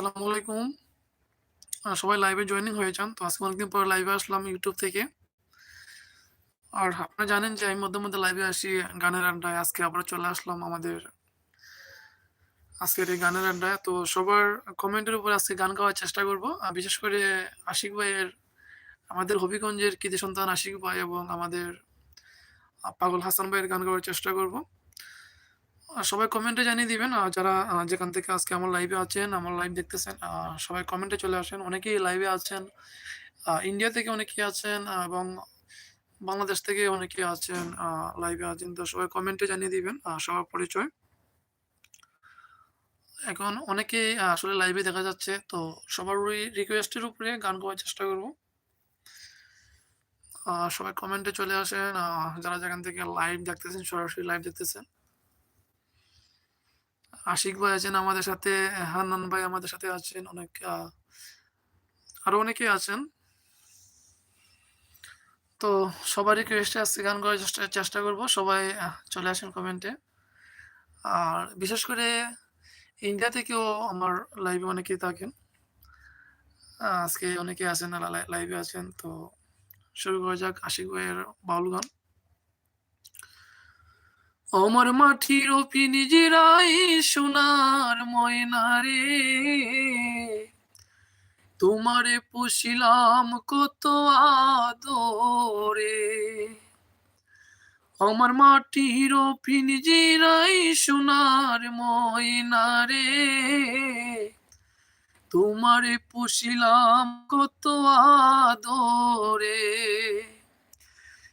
আসসালামু আলাইকুম। সবাই লাইভে জয়েনিং হয়ে যান। তো আজকে অনেকদিন পরে লাইভে আসলাম YouTube থেকে। আর আপনারা জানেন যে আমি মধ্যে, মধ্যে লাইভে আসি গানের আড্ডায়। আজকে আবার চলে আসলাম আমাদের আজকের এই গানের আড্ডায়। তো সবার কমেন্টের উপর আজকে গান গাওয়ার চেষ্টা করব। বিশেষ করে আশিক ভাইয়ের আমাদের হবিগঞ্জের কৃতি সন্তান আশিক ভাই এবং আমাদের পাগল হাসান ভাইয়ের গান গাওয়ার চেষ্টা করব। সবাই কমেন্টে জানিয়ে দিবেন আ যারা যেখান থেকে আজকে আমার লাইভে আছেন, আমার লাইভ দেখতেছেন সবাই কমেন্টে চলে আসেন। অনেকেই লাইভে আছেন। ইন্ডিয়া থেকে অনেকেই আছেন এবং বাংলাদেশ থেকে অনেকেই আছেন লাইভে আছেন। তো সবাই কমেন্টে জানিয়ে দিবেন সবার পরিচয়। এখন অনেকেই আসলে লাইভে দেখা যাচ্ছে। তো সবারই রিকোয়েস্টের উপরে গান গাওয়ার চেষ্টা করব। সবাই কমেন্টে চলে আসেন। যারা যেখান থেকে লাইভ দেখতেছেন, সরাসরি লাইভ দেখতেছেন। আশিক ভাই আছেন আমাদের সাথে, হান্নান ভাই আমাদের সাথে আছেন। অনেক আরও অনেকেই আছেন। তো সবার রিকোয়েস্টে আজকে গান গাওয়ার চেষ্টা চেষ্টা করব। সবাই চলে আসেন কমেন্টে। আর বিশেষ করে ইন্ডিয়া থেকেও আমার লাইভে অনেকেই থাকেন। আজকে অনেকেই আছেন লাইভে আছেন। তো শুরু করা যাক আশিক ভাইয়ের বাউল গান। আমার মাটির পিঞ্জিরায় সোনার ময়না রে। তোমারে পুষিলাম কত আদরে। আমার মাটির পিঞ্জিরায় সোনার ময়না রে। তোমারে পুষিলাম কত আদরে।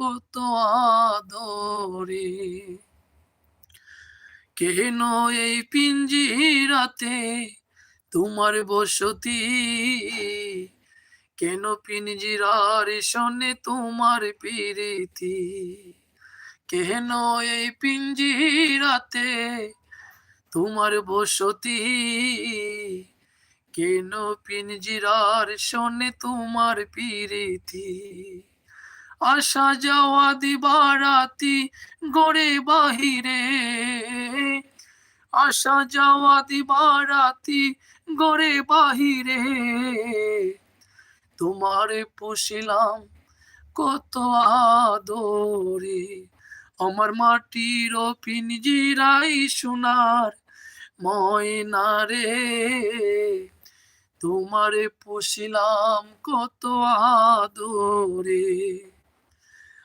কত আদরে। কেন এই পিঞ্জিরাতে তোমার বসতি? কেন পিঞ্জিরার সনে তোমার প্রীতি? কেন এই পিঞ্জিরাতে তোমার বসতি? কেন পিঞ্জিরার সনে তোমার প্রীতি? আসা যাওয়া দিবারাতি গড়ে বাহিরে। আসা যাওয়া দিবারাতি গড়ে বাহিরে। তোমারে পুষিলাম কত আদরে। আমার মাটির পিঞ্জিরাই সোনার ময়না রে। তোমারে পুষিলাম কত আদরে।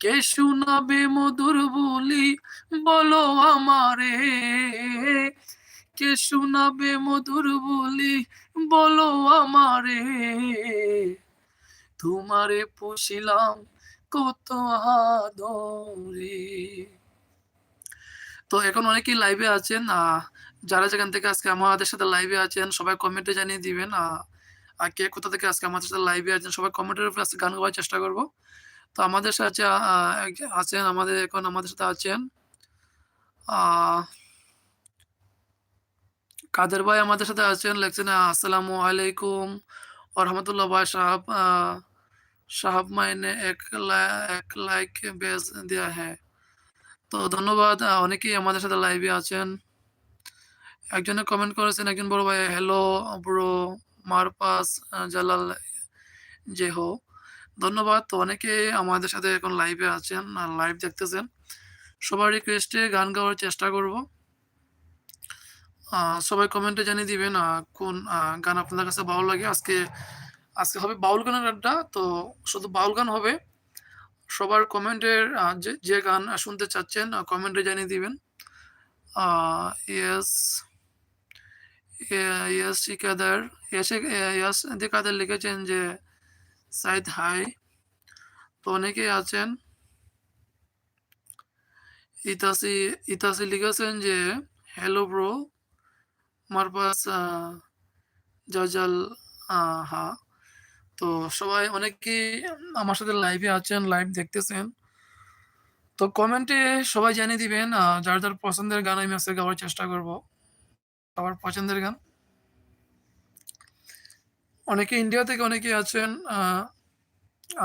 কে শুনাবে মধুর বলি? বলো আমারে। কে শুনাবে মধুর বলি? বলো আমারে। তোমারে পুষিলাম কত আদরে। তো এখন অনেকেই লাইভে আছেন যারা যেখান থেকে আজকে আমাদের সাথে লাইভে আছেন, সবাই কমেন্টে জানিয়ে দিবেন আর কে কোথা থেকে আজকে আমাদের সাথে লাইভে আছেন, সবাই কমেন্টের উপরে আজকে গান গাওয়ার চেষ্টা করব। তো আমাদের সাথে আছেন, আমাদের এখন আমাদের সাথে আছেন কাদের ভাই আমাদের সাথে আছেন, লিখছেন আসসালামু আলাইকুম রহমতুল্লাহ ভাই, সাহাব সাহাব মাইনে এক এক লাইক বেজ দেয়া হ্যাঁ। তো ধন্যবাদ অনেকেই আমাদের সাথে লাইভে আছেন। একজনে কমেন্ট করেছেন, একজন বড় ভাই হ্যালো ব্রো মারপাস জালাল, যে হো ধন্যবাদ। তো অনেকে আমাদের সাথে এখন লাইভে আছেন আর লাইভ দেখতেছেন। সবার রিকোয়েস্টে গান গাওয়ার চেষ্টা করব। সবাই কমেন্টে জানিয়ে দিবেন কোন গান আপনাদের কাছে ভালো লাগে। আজকে আজকে হবে বাউল গানের আড্ডা। তো শুধু বাউল গান হবে। সবার কমেন্টের যে, গান শুনতে চাচ্ছেন কমেন্টে জানিয়ে দিবেন। ইয়েস, ইয়া ইয়াস ঠিকাদার, ইয়াস ঠিকাদার লিখেছেন যে, "সাইদ হাই।" তো অনেকেই আছেন। ইতাসি, ইতাসি লিখেছেন যে, "হ্যালো ব্রো, মারপাস আ জাজাল হা।" তো সবাই অনেকেই আমার সাথে লাইভে আছেন, লাইভ দেখতেছেন। তো কমেন্টে সবাই জানিয়ে দিবেন যার, যার পছন্দের গান আমি আজকে গাওয়ার চেষ্টা করব। সবার পছন্দের গান। অনেকে ইন্ডিয়া থেকে অনেকেই আছেন।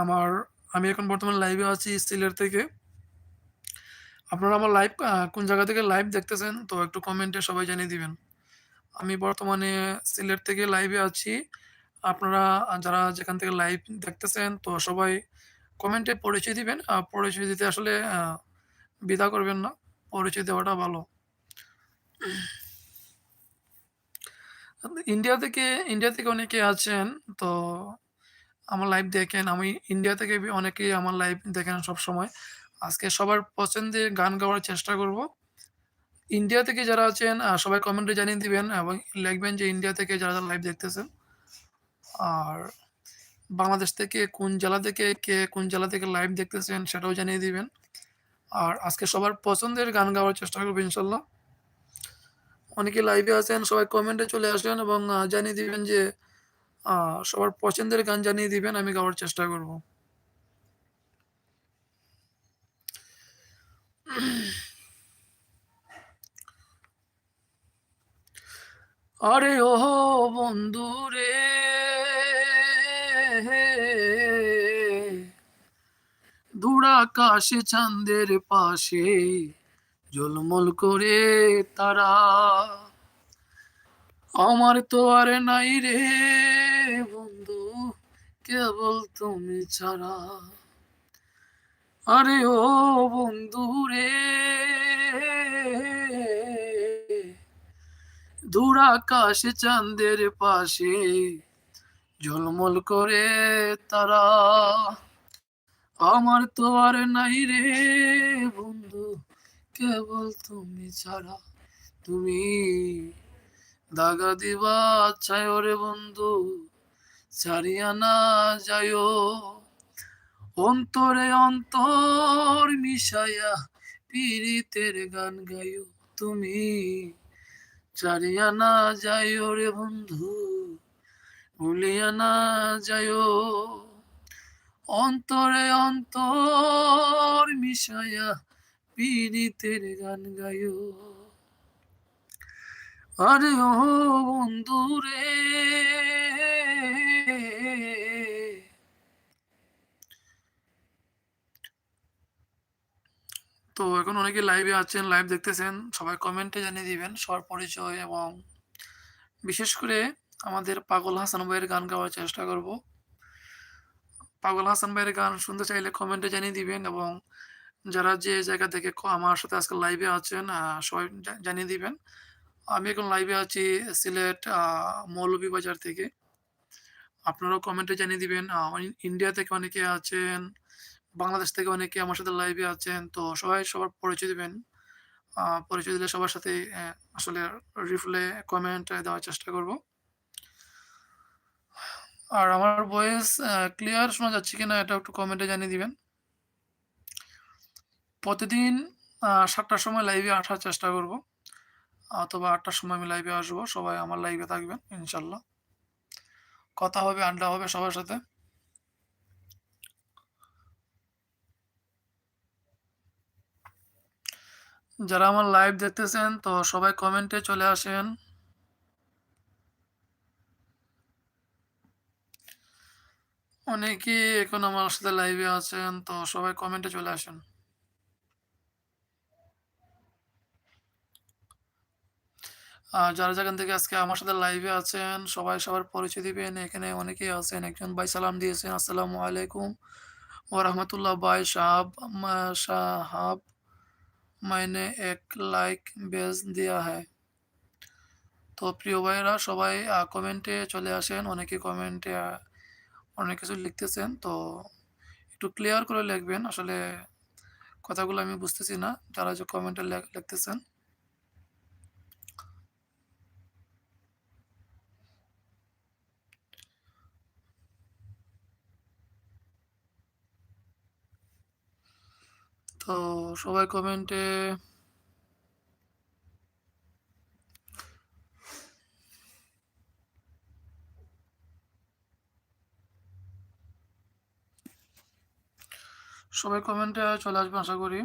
আমার, আমি এখন বর্তমানে লাইভে আছি সিলেট থেকে। আপনারা আমার লাইভ কোন জায়গা থেকে লাইভ দেখতেছেন, তো একটু কমেন্টে সবাই জানিয়ে দিবেন। আমি বর্তমানে সিলেট থেকে লাইভে আছি। আপনারা, যারা যেখান থেকে লাইভ দেখতেছেন, তো সবাই কমেন্টে পরিচয় দিবেন। পরিচয় দিতে আসলে বিদা করবেন না। পরিচয় দেওয়াটা ভালো। ইন্ডিয়া থেকে ইন্ডিয়া থেকে অনেকে আছেন। তো আমার লাইভ দেখেন। আমি ইন্ডিয়া থেকে অনেকেই আমার লাইভ দেখেন সব সময় আজকে সবার পছন্দের গান গাওয়ার চেষ্টা করব। ইন্ডিয়া থেকে যারা আছেন সবাই কমেন্টে জানিয়ে দিবেন এবং লিখবেন যে ইন্ডিয়া থেকে যারা, যারা লাইভ দেখতেছেন। আর বাংলাদেশ থেকে কোন জেলা থেকে কে কোন জেলা থেকে লাইভ দেখতেছেন সেটাও জানিয়ে দিবেন। আর আজকে সবার পছন্দের গান গাওয়ার চেষ্টা করব ইনশাল্লাহ। অনেকে লাইভে আছেন, সবাই কমেন্টে চলে আসবেন এবং জানিয়ে দিবেন যে সবার পছন্দের গান জানিয়ে দিবেন, আমি গাওয়ার চেষ্টা করব। আরে ও বন্ধুরে দূর আকাশে, চাঁদের পাশে ঝলমল করে তারা। আমার তো আর নাই রে বন্ধু, কেবল তুমি ছাড়া। আরে ও বন্ধুরে দূর আকাশে চাঁদের পাশে ঝলমল করে তারা। আমার তো আর নাই রে বন্ধু কেবল তুমি ছাড়া। তুমি দাগা দিবা চায়ো রে বন্ধু, ছাড়িয়া না যায়ো। অন্তরে অন্তর মিশাইয়া পীড়িতের গান গাইও তুমি ছাড়িয়া না যাইও রে বন্ধু, ভুলিয়া না যাইও। অন্তরে অন্তর মিশাইয়া পীড়িতের গান গাইও। আরে ও বন্ধু রে তো এখন অনেকে লাইভে আছেন, লাইভ দেখতেছেন। সবাই কমেন্টে জানিয়ে দিবেন সবার পরিচয় এবং বিশেষ করে আমাদের পাগল হাসান ভাইয়ের গান গাওয়ার চেষ্টা করব। পাগল হাসান ভাইয়ের গান শুনতে চাইলে কমেন্টে জানিয়ে দিবেন এবং যারা যে জায়গা থেকে আমার সাথে আজকে লাইভে আছেন সবাই জানিয়ে দিবেন। আমি এখন লাইভে আছি সিলেট মৌলভীবাজার থেকে। আপনারাও কমেন্টে জানিয়ে দিবেন। ইন্ডিয়া থেকে অনেকে আছেন, বাংলাদেশ থেকে অনেকে আমার সাথে লাইভে আছেন। তো সবাই সবার পরিচয় দিবেন। পরিচয় দিলে সবার অ্যা আসলে রিপ্লাই কমেন্ট দেওয়ার চেষ্টা করব। আর আমার ভয়েস ক্লিয়ার শোনা যাচ্ছে কিনা এটা একটু কমেন্টে জানিয়ে দিবেন। প্রতিদিন সাতটার সময় লাইভে আসার চেষ্টা করব। অথবা আটটার সময় আমি লাইভে আসব। সবাই আমার লাইভে থাকবেন ইনশাল্লাহ। কথা হবে, আড্ডা হবে সবার সাথে। যারা আমার লাইভ দেখতেছেন তো সবাই কমেন্টে চলে আসেন। অনেকেই এখন আমার সাথে লাইভে আছেন তো সবাই কমেন্টে চলে আসেন। যারা যেখান থেকে আজকে আমার সাথে লাইভে আছেন, সবাই সবার পরিচয় দিবেন। এখানে অনেকেই আছেন, একজন ভাই সালাম দিয়েছেন, আসসালামু আলাইকুম। ও রহমতুল্লাহ ভাই সাহাব সাহাব, মাইনে এক লাইক বেজ দেওয়া হয়। তো প্রিয় ভাইয়েরা, সবাই কমেন্টে চলে আসেন। অনেকে কমেন্টে অনেক কিছু লিখতেছেন। তো একটু ক্লিয়ার করে লিখবেন। আসলে কথাগুলো আমি বুঝতেছি না। যারা যে কমেন্টে লিখতেছেন। তো সবাই কমেন্টে সবাই কমেন্টে চলে আসব আশা করি।